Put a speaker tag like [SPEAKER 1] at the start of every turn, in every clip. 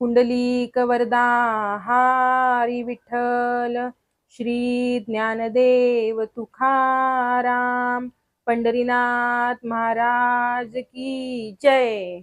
[SPEAKER 1] पुंडलीक वरदा हारी विठ्ठल श्री ज्ञानदेव तुकाराम पंढरीनाथ महाराज की जय.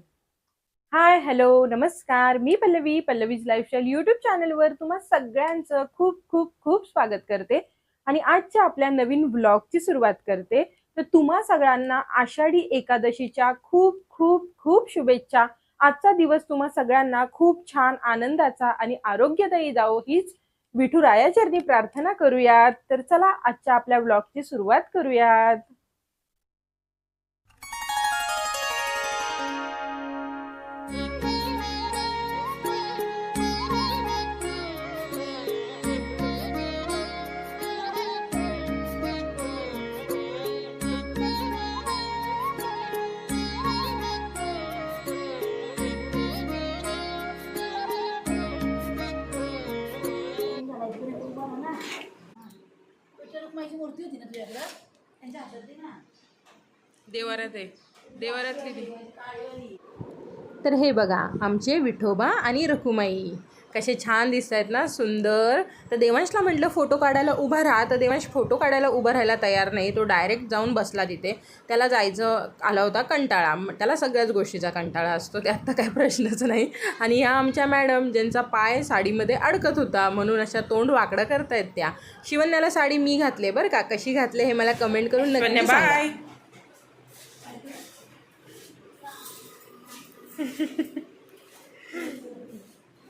[SPEAKER 1] Hi hello नमस्कार. मी पल्लवी पल्लवीज लाईफस्टाईल युट्यूब चॅनलवर तुम्हा सगळ्यांचं खूप खूप खूप स्वागत करते आणि आजच्या आपल्या नवीन ब्लॉगची सुरुवात करते. तर तुम्हा सगळ्यांना आषाढी एकादशीच्या खूप खूप खूप शुभेच्छा. आजचा दिवस तुम्हा सगळ्यांना खूप छान आनंदाचा आणि आरोग्यदायी जावो हीच विठुरायाचरणी प्रार्थना करूयात. तर चला आजच्या आपल्या ब्लॉगची सुरुवात करूयात.
[SPEAKER 2] रुक्माईची मूर्ती होती ना तुझ्याकडं? त्यांच्या ना.
[SPEAKER 1] देवारात आहे. देवारातली तर हे बघा आमचे विठोबा आणि रखुमाई. कसे छान दिसत आहेत ना सुंदर. तर देवांशला म्हटलं फोटो काढायला उभा राहा. तर देवांश फोटो काढायला उभा राहायला तयार नाही. तो डायरेक्ट जाऊन बसला तिथे. त्याला जायचं आला होता कंटाळा. त्याला सगळ्याच गोष्टीचा कंटाळा असतो. त्यात तर काही प्रश्नच नाही. आणि ह्या आमच्या मॅडम ज्यांचा पाय साडीमध्ये अडकत होता म्हणून अशा तोंड वाकडं करतायत त्या. शिवण्याला साडी मी घातले बरं का? कशी घातले हे मला कमेंट करून नक्की सांगा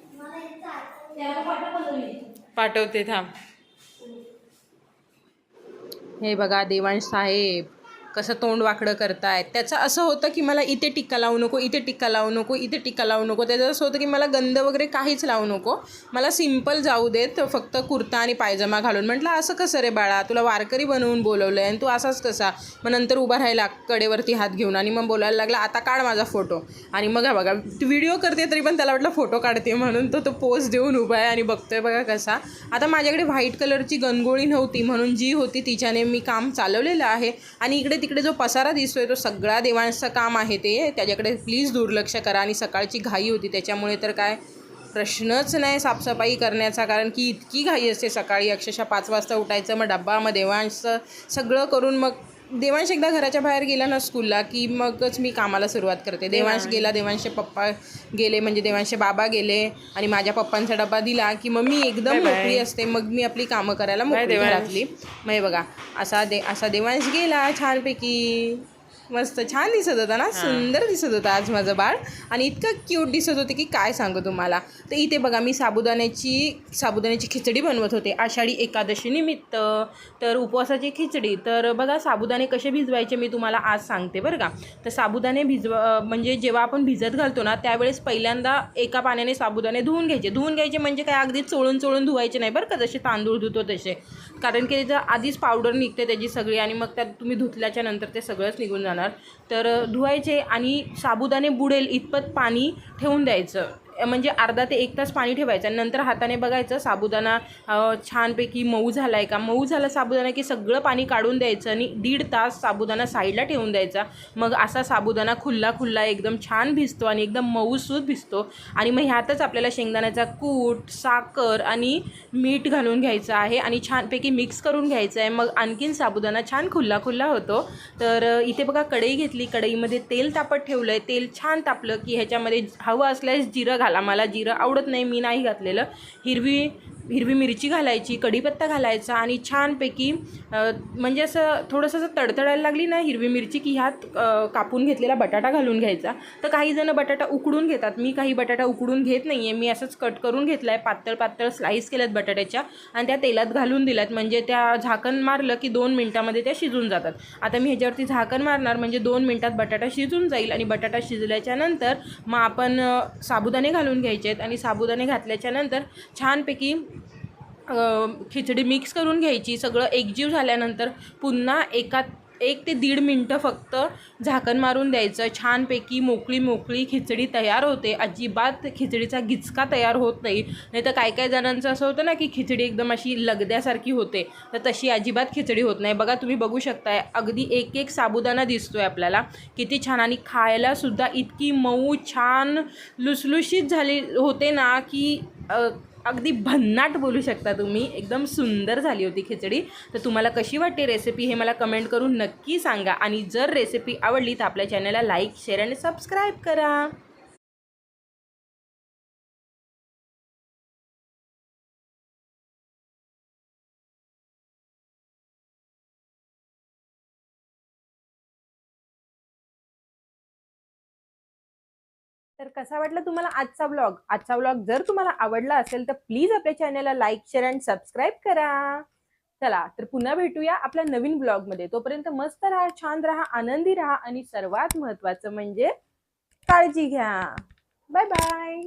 [SPEAKER 2] त्याला पाठव पल्लवी
[SPEAKER 1] पाठवते थांब. हे बघा देवांश साहेब. कसं तोंड वाकडं करतायत? त्याचं असं होतं की मला इथे टिक्का लावू नको इथे टिक्का लावू नको इथे टिक्का लावू नको. त्याचं असं होतं की मला गंध वगैरे काहीच लावू नको. मला सिंपल जाऊ देत फक्त कुर्ता आणि पायजमा घालून. म्हटलं असं कसं रे बाळा? तुला वारकरी बनवून बोलवलं आहे आणि तू असाच कसा? मग नंतर उभा राहिला कडेवरती हात घेऊन आणि मग बोलायला लागला आता काढ माझा फोटो. आणि मग हा बघा व्हिडिओ करते तरी पण त्याला वाटलं फोटो काढते म्हणून तो तो पोज देऊन उभा आहे आणि बघतोय बघा कसा. आता माझ्याकडे व्हाईट कलरची गणगोळी नव्हती म्हणून जी होती तिच्याने मी काम चालवलेलं आहे. आणि इकडे तिकडे जो पसारा दिसतोय तो सगळा देवांचं काम आहे ते त्याच्याकडे प्लीज दुर्लक्ष करा. आणि सकाळची घाई होती त्याच्यामुळे तर काय प्रश्नच नाही साफसफाई करण्याचा. कारण की इतकी घाई असते सकाळी अक्षरशः पाच वाजता उठायचं मग डब्बा मग देवांशचं सगळं करून मग देवांश एकदा घराच्या बाहेर गेला ना स्कूलला की मगच मी कामाला सुरुवात करते. देवांश गेला देवांशचे पप्पा गेले म्हणजे देवांशचे बाबा गेले आणि माझ्या पप्पांचा डबा दिला की मग मी एकदम मोकळी असते. मग मी आपली कामं करायला मोकळी घरातली. मग बघा असा दे असा देवांश गेला छानपैकी. मस्त छान दिसत होता ना? सुंदर दिसत होता आज माझं बाळ. आणि इतकं क्यूट दिसत होते की काय सांगू तुम्हाला? तर इथे बघा मी साबुदाण्याची साबुदाण्याची खिचडी बनवत होते. आषाढी एकादशी निमित्त. तर उपवासाची खिचडी. तर बघा साबुदाणे कसे भिजवायचे मी तुम्हाला आज सांगते बरं का? तर साबुदाणे भिजव म्हणजे जेव्हा आपण भिजत घालतो ना त्यावेळेस पहिल्यांदा एका पाण्याने साबुदाणे धुवून घ्यायचे. धुवून घ्यायचे म्हणजे काय? अगदी चोळून चोळून धुवायचे नाही बरं का? जसे तांदूळ धुतो तसे. कारण की त्याचं आधीच पावडर निघते त्याची सगळी आणि मग त्यात तुम्ही धुतल्याच्या नंतर ते सगळंच निघून जाणार. तर धुवायचे आणि साबुदाणे बुडेल इतपत पाणी ठेवून द्यायचं. म्हणजे अर्धा ते एक तास पाणी ठेवायचं नंतर हाताने बघायचं साबुदाणा छानपैकी मऊ झाला आहे का? मऊ झाला साबुदाणा की सगळं पाणी काढून द्यायचं आणि दीड तास साबुदाणा साईडला ठेवून द्यायचा. मग असा साबुदाणा खुल्ला खुल्ला एकदम छान भिजतो आणि एकदम मऊसूद भिजतो. आणि मग ह्यातच आपल्याला शेंगदाण्याचा कूट साखर आणि मीठ घालून घ्यायचं आहे आणि छानपैकी मिक्स करून घ्यायचं आहे. मग आणखीन साबुदाणा छान खुल्ला खुल्ला होतो. तर इथे बघा कढई घेतली. कढईमध्ये तेल तापत ठेवलं आहे तेल छान तापलं की ह्याच्यामध्ये हवं असल्यास जिरं घाल मला जिरं आवडत नाही मी नाही घातलेलं. हिरवी हिरवी मिरची घालायची कढीपत्ता घालायचा आणि छानपैकी म्हणजे असं थोडंसं असं तडतडायला लागली ना हिरवी मिरची की ह्यात कापून घेतलेला बटाटा घालून घ्यायचा. तर काही जणं बटाटा उकडून घेतात. मी काही बटाटा उकडून घेत नाही आहे मी असंच कट करून घेतला आहे पातळ पातळ स्लाईस केल्यात बटाट्याच्या आणि त्या तेलात घालून दिल्यात. म्हणजे त्या झाकण मारलं की दोन मिनटामध्ये त्या शिजून जातात. आता मी ह्याच्यावरती झाकण मारणार म्हणजे दोन मिनटात बटाटा शिजून जाईल आणि बटाटा शिजल्याच्या नंतर मग आपण साबुदाणे घालून घ्यायचे आहेत आणि साबुदाणे घातल्याच्या नंतर छानपैकी खिचडी मिक्स करून घ्यायची. सगळं एकजीव झाल्यानंतर पुन्हा एका एक ते दीड मिनटं फक्त झाकण मारून द्यायचं. छानपैकी मोकळी मोकळी खिचडी तयार होते. अजिबात खिचडीचा गिचका तयार होत नाही. नाही तर काय काय जणांचं असं होतं ना की खिचडी एकदम अशी लगद्यासारखी होते. तर तशी अजिबात खिचडी होत नाही. बघा तुम्ही बघू शकताय अगदी एक एक साबुदाणा दिसतोय आपल्याला. किती छान आणि खायलासुद्धा इतकी मऊ छान लुसलुशीत झाली होते ना की अगदी भन्नाट बोलू शकता तुम्ही. एकदम सुंदर झाली होती खिचडी. तर तुम्हाला कशी वाटते रेसिपी हे मला कमेंट करून नक्की सांगा. आणि जर रेसिपी आवडली तर आपल्या चॅनलला लाईक शेअर आणि सबस्क्राईब करा. तर कसा वाटला तुम्हाला आजचा ब्लॉग आजचा ब्लॉग जर तुम्हाला आवडला असेल तर प्लीज आपल्या चॅनलला लाईक शेअर अँड सबस्क्राईब करा. चला तर पुन्हा भेटूया आपल्या नवीन ब्लॉगमध्ये तोपर्यंत मस्त राहा छान राहा आनंदी राहा आणि सर्वात महत्त्वाचं म्हणजे काळजी घ्या. Bye bye